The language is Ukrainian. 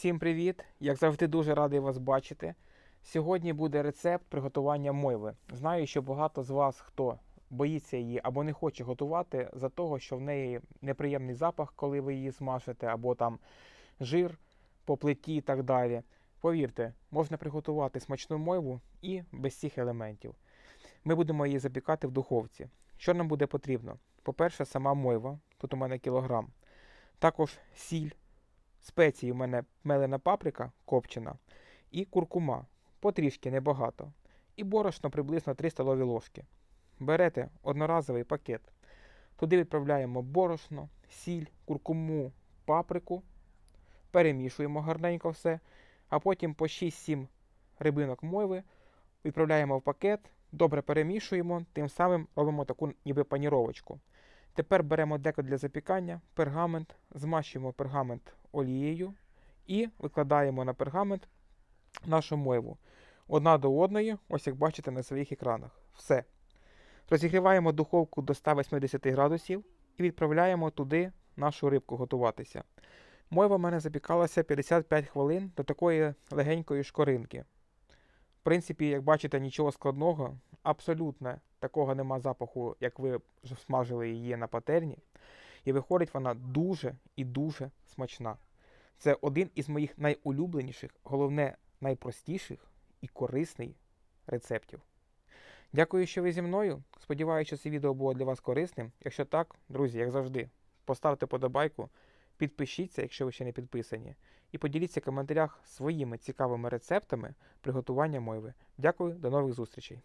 Всім привіт! Як завжди, дуже радий вас бачити. Сьогодні буде рецепт приготування мойви. Знаю, що багато з вас хто боїться її або не хоче готувати за того, що в неї неприємний запах, коли ви її смажите, або там жир по плиті і так далі. Повірте, можна приготувати смачну мойву і без цих елементів. Ми будемо її запікати в духовці. Що нам буде потрібно? По-перше, сама мойва, тут у мене кілограм. Також сіль, спеції у мене мелена паприка копчена і куркума, потрішки небагато. І борошно приблизно 3 столові ложки. Берете одноразовий пакет. Туди відправляємо борошно, сіль, куркуму, паприку, перемішуємо гарненько все, а потім по 6-7 рибинок мойви відправляємо в пакет, добре перемішуємо, тим самим робимо таку ніби паніровочку. Тепер беремо деко для запікання, пергамент, змащуємо пергамент олією і викладаємо на пергамент нашу мойву. Одна до одної, ось як бачите на своїх екранах. Все. Розігріваємо духовку до 180 градусів і відправляємо туди нашу рибку готуватися. Мойва в мене запікалася 55 хвилин до такої легенької шкоринки. В принципі, як бачите, нічого складного, абсолютно такого нема запаху, як ви смажили її на патерні. І виходить вона дуже і дуже смачна. Це один із моїх найулюбленіших, головне, найпростіших і корисний рецептів. Дякую, що ви зі мною. Сподіваюся, що це відео було для вас корисним. Якщо так, друзі, як завжди, поставте подобайку, підпишіться, якщо ви ще не підписані, і поділіться в коментарях своїми цікавими рецептами приготування мойви. Дякую, до нових зустрічей!